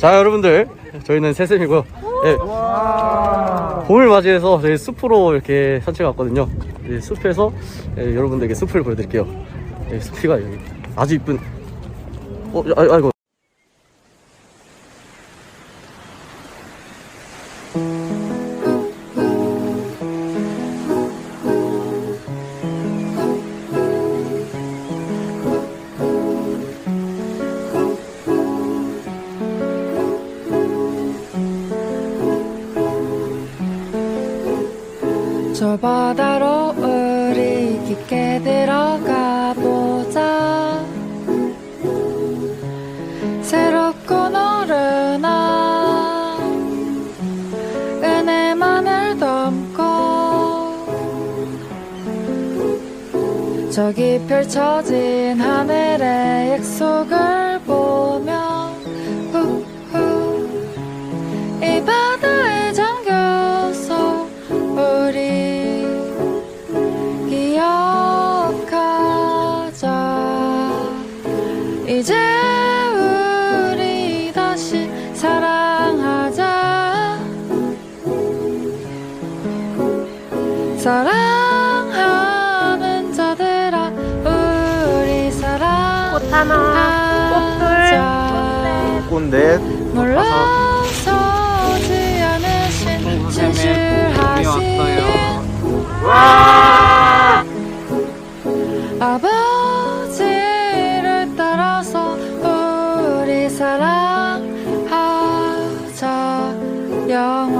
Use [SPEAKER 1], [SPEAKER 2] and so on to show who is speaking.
[SPEAKER 1] 자 여러분들. 저희는 새샘이고요 예, 봄을 맞이해서 저희 숲으로 이렇게 산책 왔거든요. 이 숲에서 예, 여러분들에게 숲을 보여드릴게요. 예, 숲이가 여기 아주 이쁜. 어 아, 아이고
[SPEAKER 2] 저 바다로 우리 깊게 들어가 보자. 새롭고 노르나 은혜만을 담고 저기 펼쳐진 하늘의 약속을 이제 우리 다시 사랑하자. 사랑하는 자들아 우리 사랑
[SPEAKER 3] 꽃 하나, 꽃둘,
[SPEAKER 4] 꽃넷
[SPEAKER 2] 물러서지 않으신 진실하신 아버지 안.